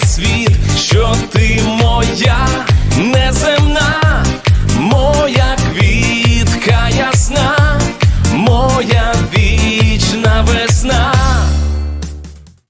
світ, що ти можеш.